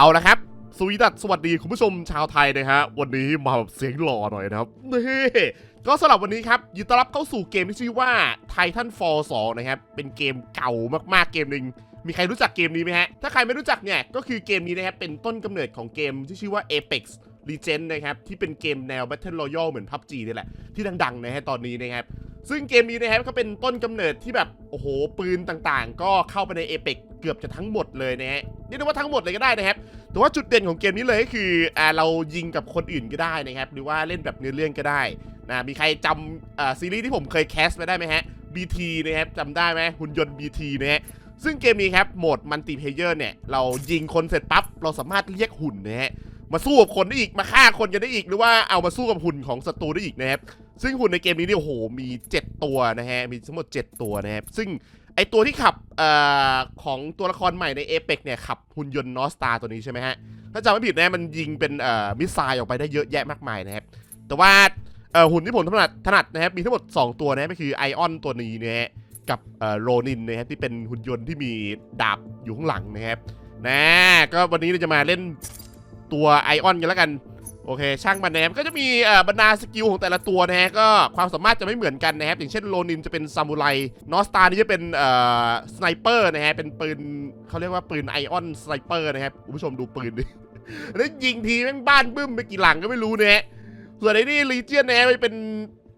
เอาละครับสวีดัสสวัสดีคุณผู้ชมชาวไทยนะฮะ วันนี้มาแบบเสียงหล่อหน่อยนะครับนี่ก็สำหรับวันนี้ครับยินต้อนรับเข้าสู่เกมที่ชื่อว่า Titanfall 2 นะครับ เป็นเกมเก่ามากๆเกมหนึ่งมีใครรู้จักเกมนี้ไหมฮะ ถ้าใครไม่รู้จักเนี่ย ก็คือเกมนี้นะครับ เป็นต้นกำเนิดของเกมที่ชื่อว่า Apex l e g e n d นะครับ ที่เป็นเกมแนว Battle Royale เหมือน PUBG นี่แหละ ที่ดังๆนะฮะตอนนี้นะครับ ซึ่งเกมนี้นะครับก็เป็นต้นกำเนิดที่แบบ โอ้โห ปืนต่างๆ ก็เข้าไปใน Apex เกือบจะทั้งหมดเลยนะฮะเรียกได้ว่าทั้งหมดเลยก็ได้นะครับ แต่ว่าจุดเด่นของเกมนี้เลยก็คืออ่าเรายิงกับคนอื่นก็ได้นะครับ หรือว่าเล่นแบบเนื้อเรื่องก็ได้นะมีใครจำอ่าซีรีส์ที่ผมเคยแคสไปได้ไหมฮะ BT นะครับจำได้ไหมหุ่นยนต์ BT นะฮะซึ่งเกมนี้ครับโหมดมัลติเพเยอร์เนี่ย เรายิงคนเสร็จปั๊บ เราสามารถเรียกหุ่นนะฮะ มาสู้กับคนได้อีกมาฆ่าคนกันได้อีกหรือว่าเอามาสู้กับหุ่นของศัตรูได้อีกนะครับซึ่งหุ่นในเกมนี้เนี่ยโอ้โหมี 7 ตัวนะฮะมีทั้งหมด 7 ตัวนะครับซึ่งไอตัวที่ขับอของตัวละครใหม่ในเอ e ปเนี่ยขับหุ่นยนต์นอสตาตัวนี้ใช่ไหมฮะถ้าจำไม่ผิดนะมันยิงเป็นมิสไซล์ออกไปได้เยอะแยะมากมายนะครับแต่ว่าหุ่นที่ผมถนัดถนัดนะครับมีทั้งหมด 2 ตัวนะก็คือไอออนตัวนี้นะฮะกับโรนินนะครับที่เป็นหุ่นยนต์ที่มีดาบอยู่ข้างหลังนะครับนะก็วันนี้เราจะมาเล่น ตัวไอออนกันแล้วกัน โอเค ช่างมันนะครับก็จะมีเอ่อบรรดาสกิลของแต่ละตัวนะฮะก็ความสามารถจะไม่เหมือนกันนะครับอย่างเช่นโรนินจะเป็นซามูไรนอสตานี่จะเป็นเอ่อสไนเปอร์นะฮะเป็นปืนเขาเรียกว่าปืนไอออนสไนเปอร์นะครับคุณผู้ชมดูปืนดิแล้วยิงทีแม่งบ้านบึ้มไปกี่หลังก็ไม่รู้นะฮะส่วนไอ้นี่ลีเจียนนะฮะมันเป็น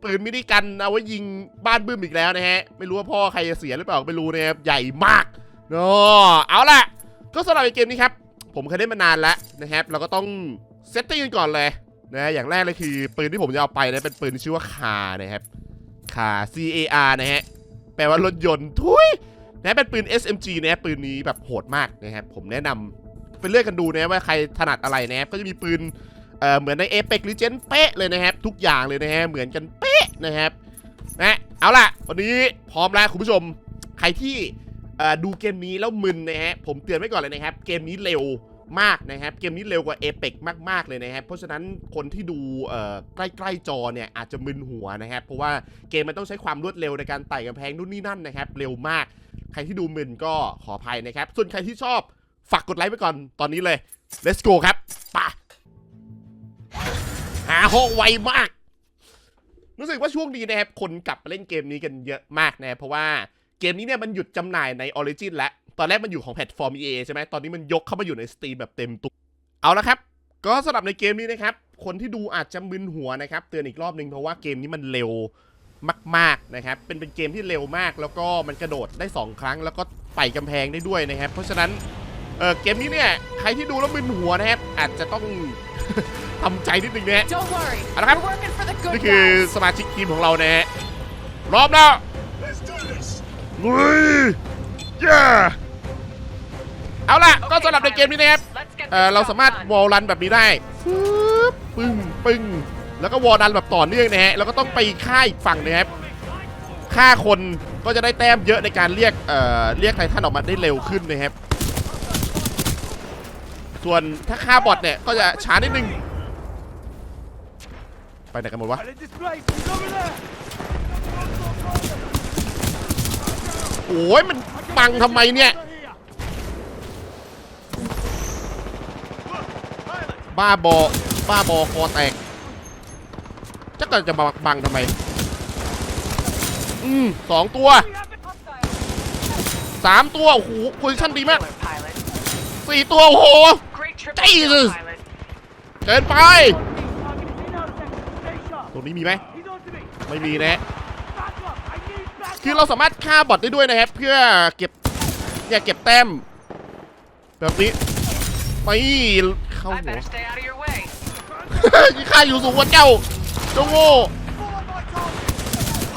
ปืนมินิกันเอาไว้ยิงบ้านบึ้มอีกแล้วนะฮะ ไม่รู้ว่าพ่อใครจะเสียหรือเปล่าไม่รู้นะครับใหญ่มากเนาะเอาล่ะ ก็สำหรับเกมนี้ครับ ผมเคยเล่นมานานแล้วนะครับเราก็ต้องเซตติ้งกันก่อนเลยนะอย่างแรกเลยคือปืนที่ผมจะเอาไปนะเป็นปืนที่ชื่อว่าคานะครับคา C A R นะฮะแปลว่ารถยนต์ทุยนะเป็นปืน SMG นะปืนนี้แบบโหดมากนะครับผมแนะนำไปเลือกกันดูนะว่าใครถนัดอะไรนะครับก็จะมีปืนเอ่อเหมือนใน Apex Legends เป๊ะเลยนะครับ ทุกอย่างเลยนะฮะเหมือนกันเป๊ะนะครับนะเอาล่ะ วันนี้พร้อมแล้วคุณผู้ชมใครที่ ดูเกมนี้แล้วมึนนะฮะผมเตือนไว้ก่อนเลยนะครับ เกมนี้เร็วมากนะครับ เกมนี้เร็วกว่า Apex มากๆเลยนะครับ เพราะฉะนั้นคนที่ดูใกล้ๆจอเนี่ยอาจจะมึนหัวนะครับ เพราะว่าเกมมันต้องใช้ความรวดเร็วในการไต่กำแพงนู่นนี่นั่นนะครับ เร็วมาก ใครที่ดูมึนก็ขออภัยนะครับ ส่วนใครที่ชอบฝากกดไลค์ไปก่อนตอนนี้เลย let's go ครับปะหาห้องไวมาก รู้สึกว่าช่วงนี้นะครับคนกลับมาเล่นเกมนี้กันเยอะมากนะเพราะว่า เกมนี้เนี่ยมันหยุดจำหน่ายใน Origin แล้วตอนแรกมันอยู่ของแพลตฟอร์ม EA ใช่ไหมตอนนี้มันยกเข้ามาอยู่ใน Steam แบบเต็มตัวเอาละครับ ก็สำหรับในเกมนี้นะครับ คนที่ดูอาจจะมึนหัวนะครับ เตือนอีกรอบนึงเพราะว่าเกมนี้มันเร็วมากๆนะครับ เป็นเป็นเกมที่เร็วมาก แล้วก็มันกระโดดได้ 2 ครั้ง แล้วก็ไต่กำแพงได้ด้วยนะครับ เพราะฉะนั้นเออเกมนี้เนี่ยใครที่ดูแล้วมึนหัวนะครับอาจจะต้องทำใจนิดนึงนะฮะ Don't worry. เอาละครับ We're working for the good นี่คือ guys. สมาชิกทีมของเรานะฮะพร้อมแล้ว ลุยเย้เอาล่ะ ก็สำหรับในเกมนี้นะครับ Let's get เอ่อ this เรา stuff สามารถ done. วอลรันแบบนี้ได้ฟึบปึ้งปึ้งแล้วก็วอลรันแบบต่อเนื่องนะฮะแล้วก็ต้องไปฆ่าอีกฝั่งนะครับฆ่าคนก็จะได้แต้มเยอะในการเรียกเอ่อเรียกไททันออกมาได้เร็วขึ้นนะครับ ส่วนถ้าฆ่าบอทเนี่ยก็จะช้านิดนึง ไปไหนกันหมดวะ โอ้ยมันบังทำไมเนี่ย บ้าบอ บ้าบอคอแตกจะก็จะมาบังทำไม อืมสองตัวสามตัว โอ้โหโพซิชั่นดีมากสี่ตัว โอ้โห Great trip. Jesus. Pilot. เกินไป ตรงนี้มีไหม ไม่มีนะ คือเราสามารถฆ่าบอทได้ด้วยนะครับ เพื่อเก็บเนี่ยเก็บแต้มแบบนี้ไม่เข้าหัว better stay out of your way. ข้าอยู่สูงกว่าเจ้าเจ้าโง่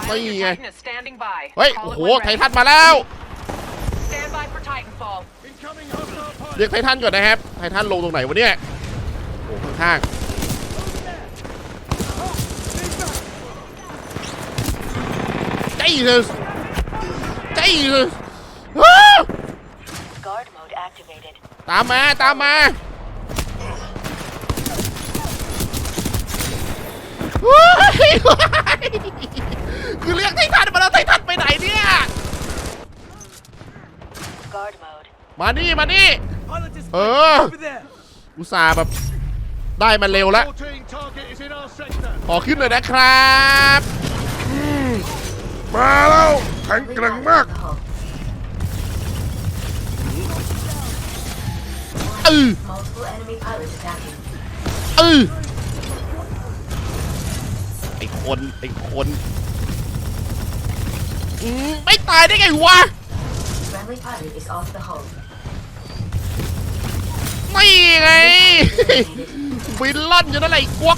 Pilot, your Oi. Titan is standing by. เฮ้ยโอ้โหไททันมาแล้วเรียกไททันก่อนนะครับไททันลงตรงไหนวะเนี่ยโอ้ข้างๆใจเลยใจเลยอ้าว Guard mode activated. ตามมา ตามมาเฮ้ยคือเรียกไททันมาแล้วไททันไปไหนเนี่ย Guard mode. มานี่ มานี่ Pilot is Uh. over there. อุตส่าห์แบบ ได้มาเร็วแล้ว14 target is in our sector. ขอขึ้นเลยนะครับอืม มาแล้วแข็งแกร่งมากเออเออไอคนไอคนไม่ตายได้ไงวะไม่ไงวินล่นอยู่นั่นแหละไอ้กวก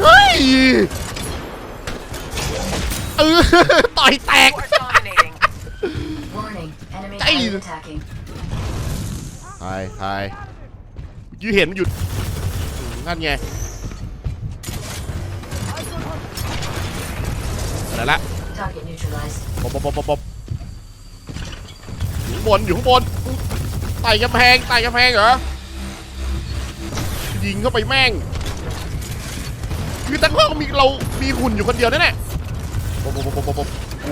เฮ้ยเออต่อยแตก Warning, ปทายทายยเห็นหยุดนั่นไงอะไรละ Target บปบบบปบอยู่ข้างบนอยู่ข้างบนไต่กำแพงไต่กำแพงเหรอ ยิงเข้าไปแม่ง คือทั้งห้องมีเรามีหุ่นอยู่คนเดียวแน่นแหละโอ้โห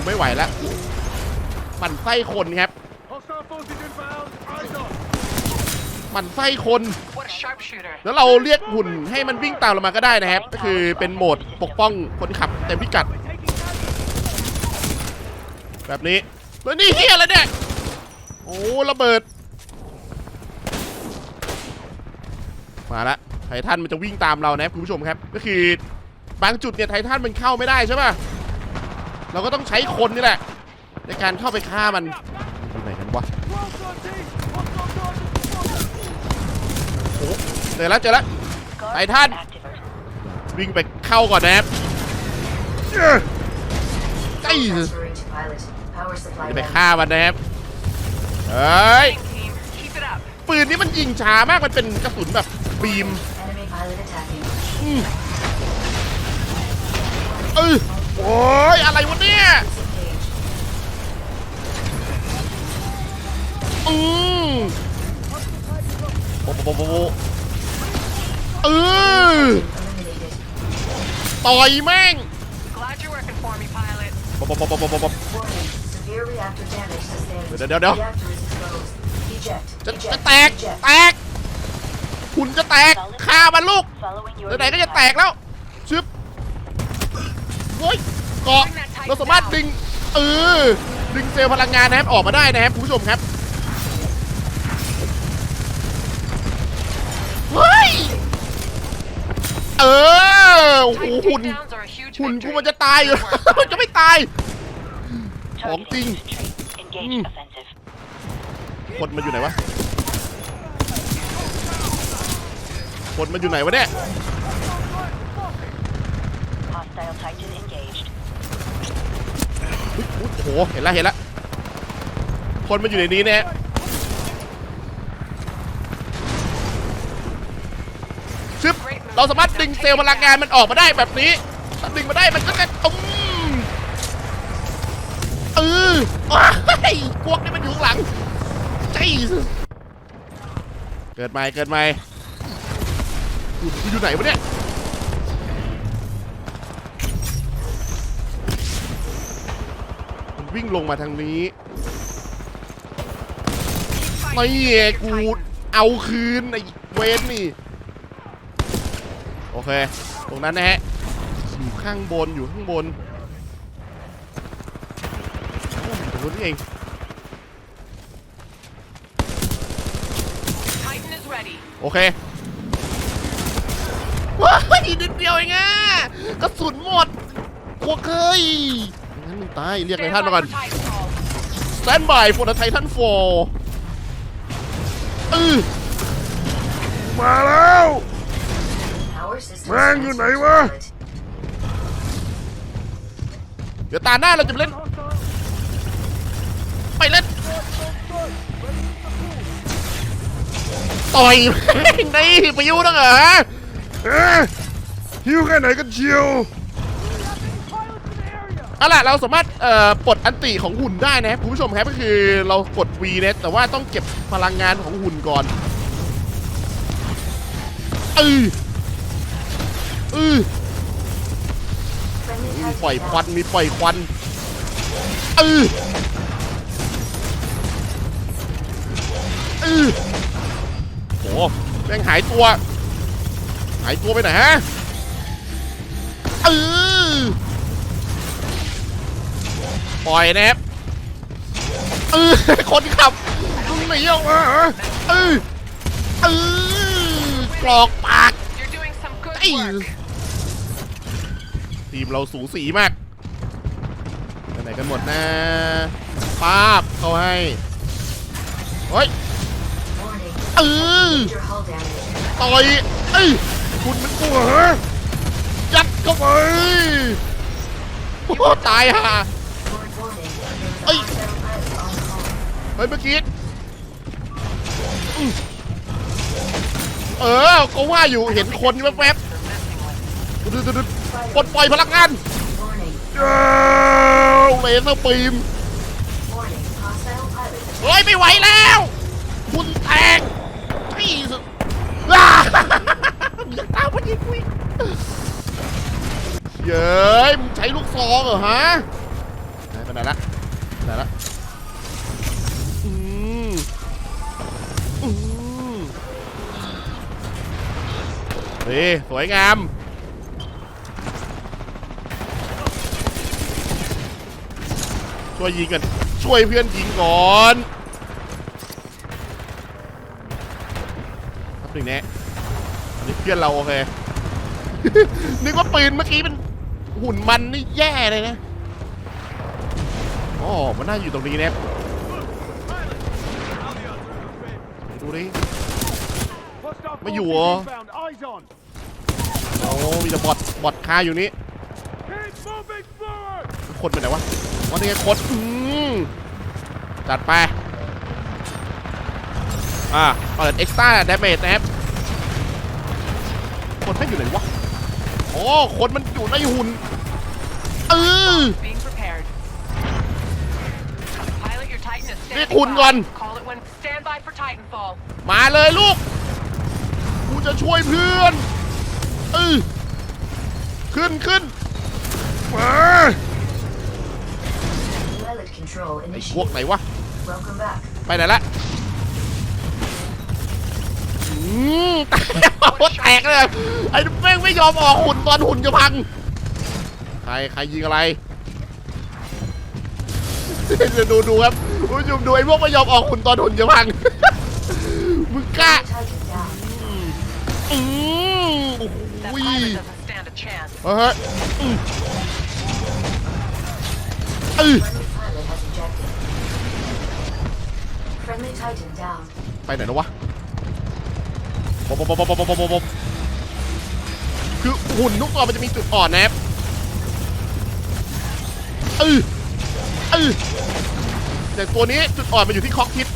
ไม่ไหวแล้วมันไส้คนครับมันไส้คน แล้วเราเรียกหุ่นให้มันวิ่งตามเรามาก็ได้นะครับ ก็คือเป็นโหมดปกป้องคนขับเต็มพิกัด แบบนี้ แล้วนี่เฮียอะไรเนี่ย โอ้ระเบิด มาละไททันมันจะวิ่งตามเรานะครับคุณผู้ชมครับ ก็คือบางจุดเนี่ยไททันมันเข้าไม่ได้ใช่ป่ะเราก็ต้องใช้คนนี่แหละ ในการเข้าไปฆ่ามันอยู่ไหนกันวะโอ้เจอแล้วเจอแล้ว Guard Titan. mode activated. วิ่งไปเข้าก่อนนะครับเอ้จะไปฆ่ามันนะครับเฮ้ยปืนนี้มันยิงช้ามากมันเป็นกระสุนแบบ บีม Enemy pilot attacking. อืมเออโอ้ยอะไรวะเนี่ย Disengage. อืมโบโบโบโบโบเออ Eliminated. ต่อยแม่ง Glad you're working for me, pilot. โบโบโบโบโบโบโบ Warning. Severe reactor damage sustained. เดี๋ยวเดี๋ยวเดี๋ยว Reactor is exposed. Eject. จะ Eject. จะแตก Eject. แตก หุ่นจะแตกฆ่ามันลูกไหนๆก็จะแตกแล้วชึบโอ้ยเกาะเราสามารถดึงเออดึงเซลล์พลังงานนะครับออกมาได้นะครับคุณผู้ชมครับเฮ้ยเออโอ้โหหุ่นหุ่นกูมันจะตายอยู่มันจะไม่ตายของจริงคนมันอยู่ไหนวะ คนมันอยู่ไหนวะเนี่ย Hostile Titan engaged. อุ๊ยอุ๊ยโอ้โห เห็นแล้วเห็นแล้วคนมันอยู่ในนี้แน่ชึบเราสามารถดึงเซลล์พลังงานมันออกมาได้แบบนี้ถ้าดึงมาได้มันก็จะตุ้มเออว้ายพวกนี้มันอยู่ข้างหลังใจเกิดใหม่เกิดใหม่กูกู อยู่ไหนวะเนี่ยมันวิ่งลงมาทางนี้ Keep ไม่ fighting. เอ Your กู Titan. เอาคืนไอ้เวนนี่ โอเค ตรงนั้นนะฮะ อยู่ข้างบนอยู่ข้างบนโอ้ยตรงนู้นนี่เอง Titan is ready. โอเค ว้ายนิดเดียวเองอะกระสุนหมดกลัวเคยงั้นมึงตายเรียกไท Stand ทัน by มาก่อน for Titanfall. Stand by for the Titan Fall เออมาแล้ว Power system. Man, you transferred know to what? pilot. ดี๋ยวตาหน้าเราจะไปเล่น Hostile. ไปเล่น ต่อยแม่งนี่ไปยุ่งนังเหรอ เอ้ยหิวแค่ไหนกันเชียวเอาล่ะเราสามารถเอ่อปลดอันติของหุ่นได้นะครับคุณผู้ชมครับก็คือเรากด V เนี่ยแต่ว่าต้องเก็บพลังงานของหุ่นก่อนเออเออมีปล่อยควันมีปล่อยควันเออเออโหแม่งหายตัว หายตัวไปไหนฮะเออปล่อยนะครับเออคนขับมึงหนีออกมาเหรอเออเออกรอกปาก You're doing some good ไอ้ work. ทีมเราสูสีมากไปไหนกันหมดนะป้าบเขาให้เฮ้ย Warning. เออ Major hull damage. ต่อยเอ้ย คุณมันกลัวเหรอยัดเข้าไปโอ้ตายฮะาเอ้เฮ้ยเมื่อกี้เออก็ว่าอยู่เห็นคนแป๊บๆปลดปล่อยพลังงานเลเซอร์ปีมเฮ้ยไม่ไหวแล้ว คุณแทงที่สุดลา ว้าอยากตามมายิงกูอีกเย้ยมึงใช้ลูกซองเหรอฮะไหนไปไหนละไปไหนละอืมอืมนี่สวยงามช่วยยิงกัน ช่วยเพื่อนยิงก่อนครับหนึ่งแน่ นนี้เพื่อนเราโอเค นึกว่าปืนเมื่อกี้เป็นหุ่นมันนี่แย่เลยนะอ๋อมันน่าอยู่ตรงนี้แน่ดูดิ Hostile Mấy vụ forces à? inbound. Eyes on. โอ้มีแต่บอทบอทคาอยู่นี่ Keep moving forward. คนไปไหนวะวันนี้คนอืมจัดไป อ่าเปิดเอ็กซ์ต้าดาเมจนะครับ คนไม่งอยู่ไหนวะอ๋อคนมันอยู่ในหุ่นเออ Being prepared. Pilot, your Titan is standing เรียกคุณก่อน by. Call it when. Stand by for Titanfall. มาเลยลูก กูจะช่วยเพื่อนเออขึ้นขึ้นมา Pilot control ไอ้พวก initiated. ไหนวะ Welcome back. ไปไหนละ อืมแตกแตกเลยไอ้แม่งไม่ยอมออกหุ่นตอนหุ่นจะพัง ใครใครยิงอะไรเดี๋ยวดูดูครับคุณผู้ชมดูไอ้พวกไม่ยอมออกหุ่นตอนหุ่นจะพังมึงกล้า Titan down. อืมโอ้ That โห pilot doesn't stand a chance. เฮ้ยอืมเออ Friendly pilot has ejected. Friendly Titan down. ไปไหนนะวะป คือหุ่นลูกออกมันจะมีจุดอ่อนนะครับเออเออแต่ตัวนี้จุดอ่อนมันอยู่ที่คอกทิษ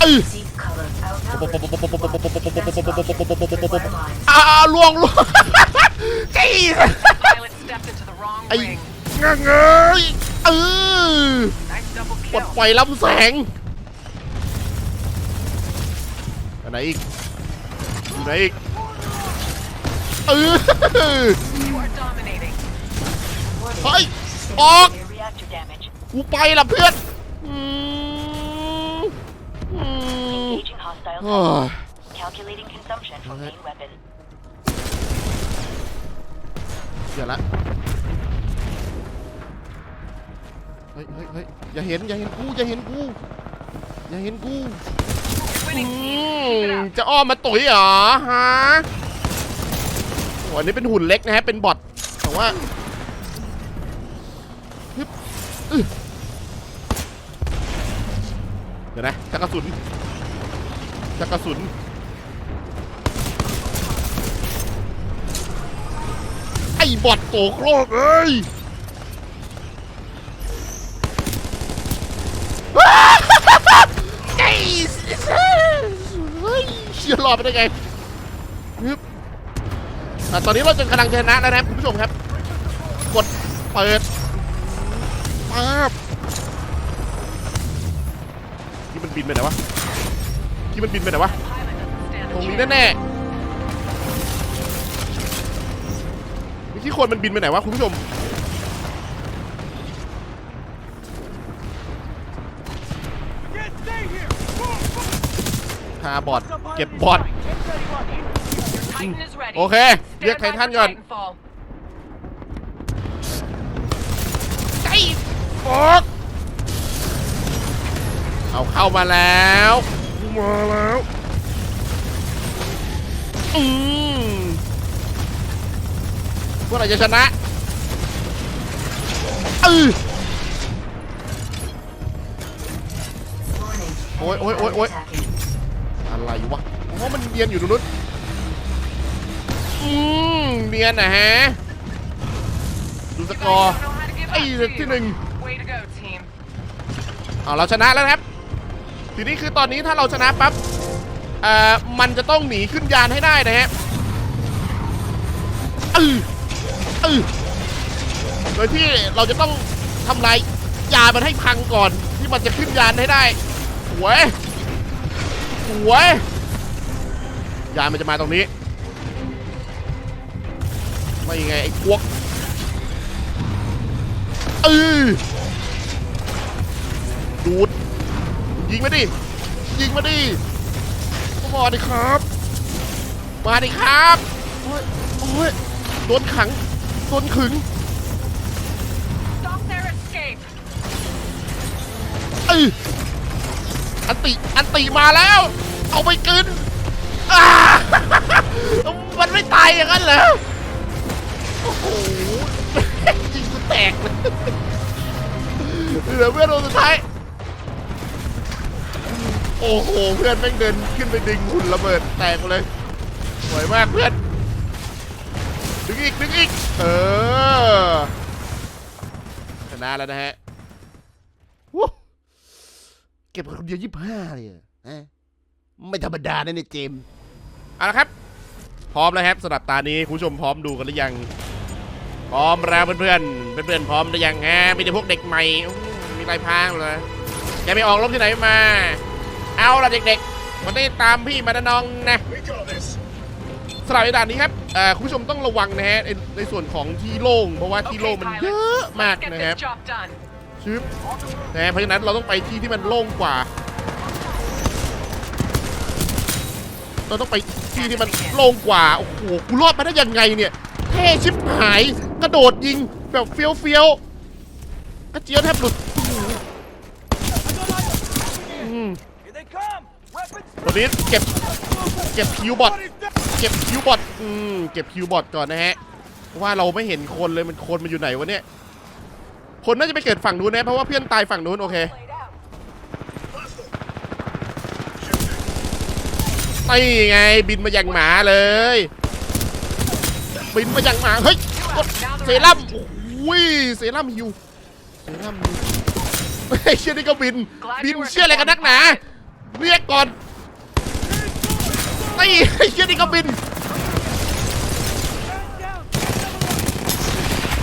เอออาล่วงล่วงจีไอ้เงยเออปลดปล่อยลำแสง ไปไหนอีกอยู่ไหนอีกเออ You are dominating. Warning. เฮ้ย Sustained Fuck. severe reactor damage. กูไปละเพื่อนอืมอืม Engaging hostile เฮ้ Titan. ย Calculating consumption for Okay. main weapon. เดี๋ยวละเฮ้ยเฮ้ยเฮ้ยอย่าเห็นอย่าเห็นกูอย่าเห็นกูอย่าเห็นกู You're อืมจะอ้อมมาตุ๋ยเหรอฮะโอ้อันนี้เป็นหุ่นเล็กนะฮะ เป็นบอทแต่ว่าฮึบอื้อเดี๋ยวนะจักกระสุนจักกระสุนบอดโตโครกเอ้ย รอดไปได้ไงฮึบอะตอนนี้เราจะกำลังชนะแล้วนะครับคุณผู้ชมครับ กดเปิดป๊าบที่มันบินไปไหนวะที่มันบินไปไหนวะ Pilot doesn't stand ตรง a นี้ chance. แน่ๆนี่ที่คนมันบินไปไหนวะคุณผู้ชม Can't stay here! Move! move. พาบอด เก็บบอด Titan is ready. โอเค เรียก Stand ไท by ทัน for ก่อน Titanfall. ไอ้ฟอกเอาเข้ามาแล้วมาแล้วอืมพวกเราจะชนะเออ Warning. Oi, oi, oi, oi. Attacking. อะไรวะอ๋อมันเนียนอยู่ตรงนู้นอืมเนียนนะฮะ ดูสกอร์ ไอ้ที่หนึ่ง เอาเราชนะแล้วนะครับ ทีนี้คือตอนนี้ถ้าเราชนะปั๊บเอ่อมันจะต้องหนีขึ้นยานให้ได้นะฮะเออเออโดยที่เราจะต้องทำลายยานมันให้พังก่อนที่มันจะขึ้นยานให้ได้สวย สวยยานมันจะมาตรงนี้ไม่ยังไงไอ้พวกเออดูด ยิงมาดิ ยิงมาดิมาดิครับ มาดิครับโอ้ยโอ้ยโดนขัง โดนขึง Stop their escape. เออ อันติอันติมาแล้ว เอาไปกินมันไม่ตายอย่างนั้นเหรอโอ้โหยิงกูแตกเลยเหลือเพื่อนคนสุดท้าย โอ้โห เพื่อนแม่งเดินขึ้นไปดึงหุ่นระเบิดแตกเลยสวยมากเพื่อน ดึงอีกดึงอีก เออ ชนะแล้วนะฮะ เก็บคนเดียวยี่ห้าเลยเหรอฮะไม่ธรรมดานะเนี่ยเจมส์เอาละครับ พร้อมแล้วครับสำหรับตานี้คุณผู้ชมพร้อมดูกันหรือยัง พร้อมแล้วเพื่อนๆเพื่อนๆพร้อมหรือยังฮะมีแต่พวกเด็กใหม่อู้มีไรพางเลยแกไปออกรบที่ไหนมา เอาล่ะเด็กๆวันนี้ตามพี่มานะน้องนะสำหรับในด่านนี้ครับเอ่อคุณผู้ชมต้องระวังนะฮะในในส่วนของที่โล่งเพราะว่าที่โล่งมันเยอะมาก Let's get นะครับ this job done. ชึบนะเพราะฉะนั้นเราต้องไปที่ที่มันโล่งกว่า เราต้องไปที่ที่มันโล่งกว่า โอ้โห กูรอดมาได้ยังไงเนี่ยเท่ชิบหาย กระโดดยิงแบบเฟี้ยวเฟี้ยวกระเจียวแทบหลุดอืมตอนนี้เก็บเก็บคิวบอทเก็บคิวบอทอืมเก็บคิวบอทก่อนนะฮะเพราะว่าเราไม่เห็นคนเลยมันคนมันอยู่ไหนวะเนี่ย คนน่าจะไปเกิดฝั่งนู้นนะเพราะว่าเพื่อนตายฝั่งนู้นโอเคนี่ไงบินมาอย่างหมาเลย บินมาอย่างหมาเฮ้ยกดเซรั่มโอ้ยเซรั่มฮิวเซรั่มเฮ้ยเชี่ยนี่ก็บินบินเชี่ยอะไรกันนักหนาเรียกก่อนไอ้เชี่ยนี่ก็บิน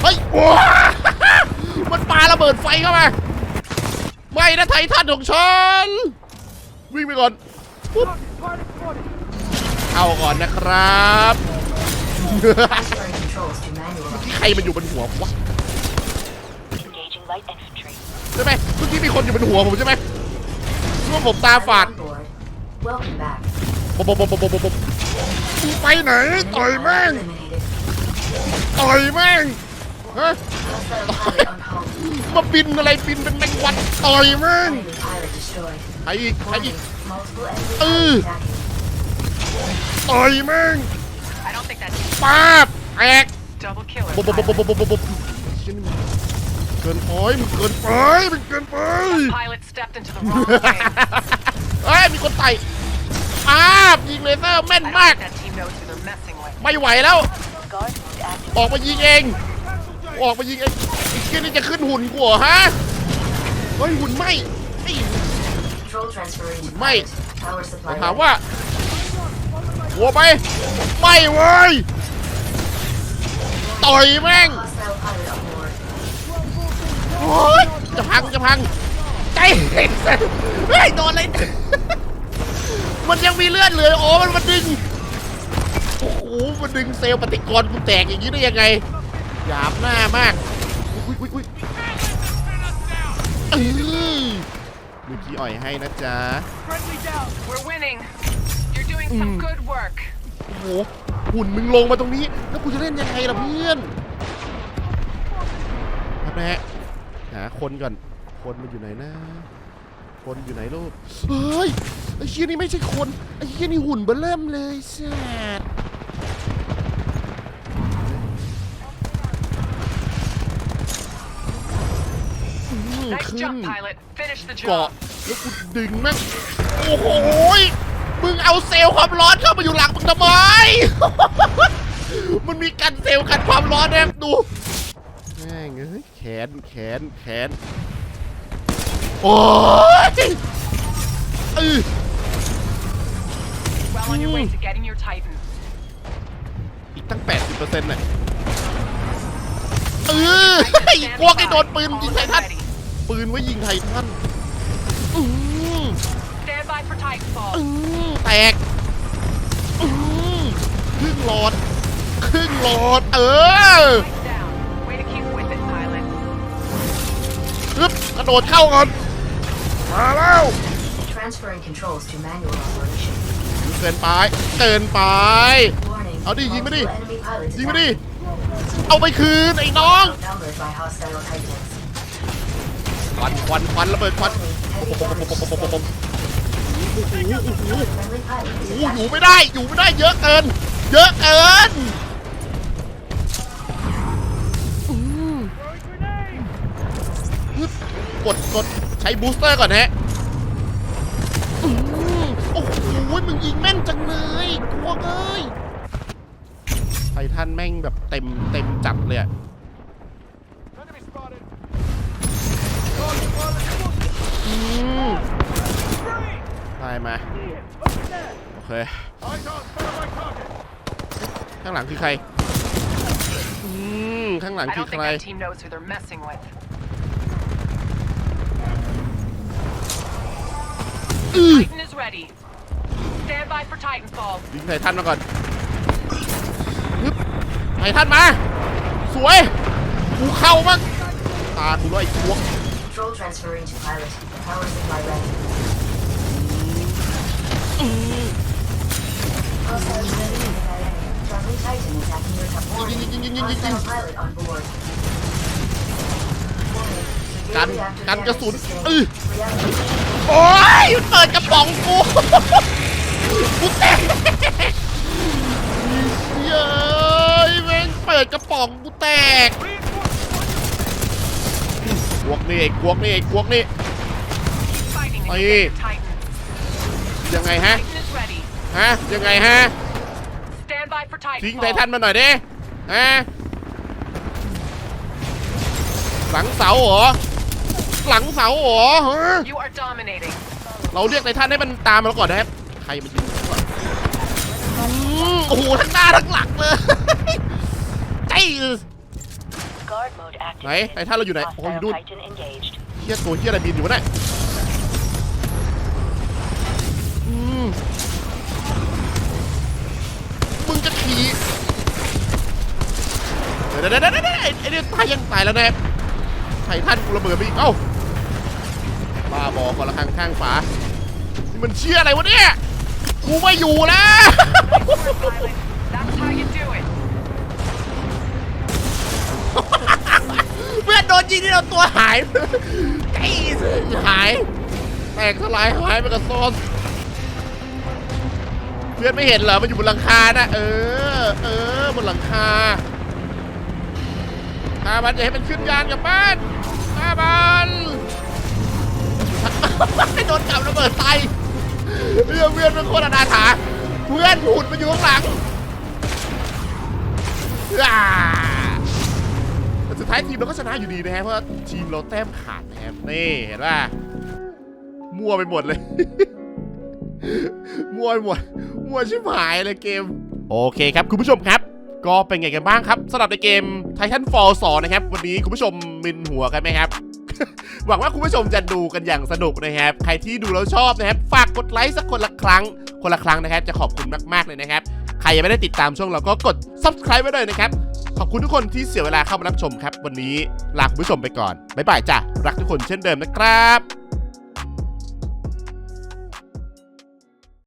เฮ้ยว้า มันปาระเบิดไฟเข้ามา ไม่นะไททันของฉัน วิ่งไปก่อนปุ๊บเข้าก่อนนะครับ Transferring controls to manual. ที่ใครมันอยู่บนหัววะใช่ไหมเมื่อกี้มีคนอยู่บนหัวผมใช่ไหมคิดว่าผมตาฝาดบบบบบบบบบไปไหนต่อยแม่งต่อยแม่งฮะ มาบินอะไรบินเป็นแมงวันต่อยมึงไอ้อีกไอ้อีกเออต่อยมึงป้าบแอกบบบบบบบบบเกินไปมึงเกินไปมึงเกินไปเฮ้ยมีคนไต่ป้าบยิงเลเซอร์แม่นมาก ไม่ไหวแล้ว ออกมายิงเอง ออกมายิงเองไอ้เชี่ยนี่จะขึ้นหุ่นกูเหรอฮะเฮ้ยหุ่นไหมไอ้ Control transferring to Mate. pilot. Power supply ถาม ready. ว่าหัวไปไม่เว้ยต่อยแม่ง Hostile pilot on board. โอ๊ยจะพังจะพังใจเห็นเฮ้ยโดนอะไรเนี่ยมันยังมีเลือดเหลือโอ้มันมาดึงโอ้โหมันดึงเซลล์ปฏิกรณ์กูแตกอย่างนี้ได้ยังไง หยาบหน้ามากอุ้ยอุ้ยอุ้ยเออเมื่อกี้อ่อยให้นะจ๊ะ Friendly down. We're winning. You're doing some good work. โอ้โหหุ่นมึงลงมาตรงนี้ แล้วกูจะเล่นยังไงล่ะเพื่อนครับนะฮะหาคนก่อน คนมันอยู่ไหนนะ คนอยู่ไหนลูก เฮ้ย ไอ้เชี่ยนี่ไม่ใช่คน ไอ้เชี่ยนี่หุ่นเบอเริ่มเลยแซ่ดอืม Nice ขึ้น job, pilot. Finish the เกาะ job. แล้วกูดึงแม่งโอ้โหยมึงเอาเซลล์ความร้อนเข้ามาอยู่หลังมึงทำไม มันมีกันเซลล์กันความร้อนแนบดูแม่งเอ้ยแขนแขนแขนโอ้ยเออ Well on your way to getting your Titan. อีกตั้ง 80%น่ะเออไอ้กวกไอ้โดนปืนยิงไททัน ready. ปืนไว้ยิงไททันอือ Stand by for Titanfall. อือแตกอือครึ่งหลอด ครึ่งหลอด เออ Lights down. Way to keep with it, pilot. ฮึบกระโดดเข้าก่อน มาแล้ว Transferring controls to manual operation. เกินไป เกินไป Warning. How do you give me multiple the- enemy pilots ยิงมาดิ attacking. เอาไปคืนไอ้น้อง Outnumbered by hostile titans. ควันควันควันระเบิดควันโอ้โหอยู่ไม่ได้อยู่ไม่ได้เยอะเกิน เยอะเกินกดกดใช้บูสเตอร์ก่อนฮะโอ้โหมึงยิงแม่นจังเลยกลัวเอ้ยไททันแม่งแบบเต็มเต็มจัดเลยอะ Target pilot spotted. อืม Three. ได้มา Open there. โอเค Eyes on. Follow my target. ข้างหลังคือใคร อืม ข้างหลัง I คือ don't ใค think ร that team knows who they're messing with. อือ Titan is ready. Stand by for Titanfall. ยิงไททันมาก่อนฮึบไททันมา สวยกูเข้าบ้างตากูด้วยไอ้พวก Control transferring to pilot. Power supply ready. Hostile ready. Friendly Titan attacking your top. Warning. Ding, ding, ding, ding, ding, ding. Hostile pilot on board. Warning. Severe กัน reactor กันกระ damage สุน sustained. อือ Reactor โอ้ยเปิดกระป๋องกูกูแตกเย้ยแม่งเปิดกระป๋องกูแตก Reinforcements. ก วกนี่ไอ้กวกนี่ไอ้กวกนี่ Keep fighting and Aye. you get your Titan. ยังไงฮะ Titan is ready. ฮะยังไงฮะ Stand by for ทิ้งไท Titanfall. ทันมาหน่อยดิฮะหลังเสาเหรอหลังเสาเหรอฮะ You are dominating. เราเรียกไททันให้มันตามมาแล้วก่อนนะครับใครมันยิงวะอืมโอ้โหทั้งหน้าทั้งหลังเลยใจ Guard mode active. ไหนไททันเราอยู่ไหนโอ้โหอยู่นู่น Titan engaged. เฮียตัวเฮียอะไรบินอยู่วะเนี่ยอืมมึงจะขี่เดี๋ยวเดี๋ยวเดี๋ยวเดี๋ยวไอ้ไอ้เนี่ยตายยังตายแล้วนะครับไททันกูระเบิดไปอีกเอ้าบ้าบอกคนละข้างข้างฝานี่มันเชี่ยอะไรวะเนี่ยกูไม่อยู่แล้ว เพื่อนโดนยิงที่เราตัวหายไอ้หาย แตกสลายหายไปกับโซนเพื่อนไม่เห็นเหรอมันอยู่บนหลังคานะเออ เออบนหลังคาพามันอย่าให้มันขึ้นยานกับบ้านพามันให้โดนจับระเบิดไตเพื่อนเพื่อนเป็นคนอนาถาเพื่อนหุ่นมันอยู่ข้างหลังอ่า ท้ายทีมเราก็ชนะอยู่ดีนะฮะเพราะทีมเราแต้มขาดนะครับนี่เห็นป่ะมั่วไปหมดเลย มั่วไปหมดมั่วชิบหายเลยเกม โอเคครับคุณผู้ชมครับ ก็เป็นไงกันบ้างครับสำหรับในเกม Titanfall 2 นะครับ วันนี้คุณผู้ชมมินหัวกันไหมครับหวังว่าคุณผู้ชมจะดูกันอย่างสนุกนะครับ ใครที่ดูแล้วชอบนะครับ ฝากกดไลค์สักคนละครั้ง คนละครั้งนะครับ จะขอบคุณมาก ๆ เลยนะครับ ใครยังไม่ได้ติดตามช่องเราก็กด subscribe ไว้เลยนะครับ ขอบคุณทุกคนที่เสียเวลาเข้ามารับชมครับ วันนี้ลาคุณผู้ชมไปก่อน บ๊ายบายจ้ะ รักทุกคนเช่นเดิมนะครับ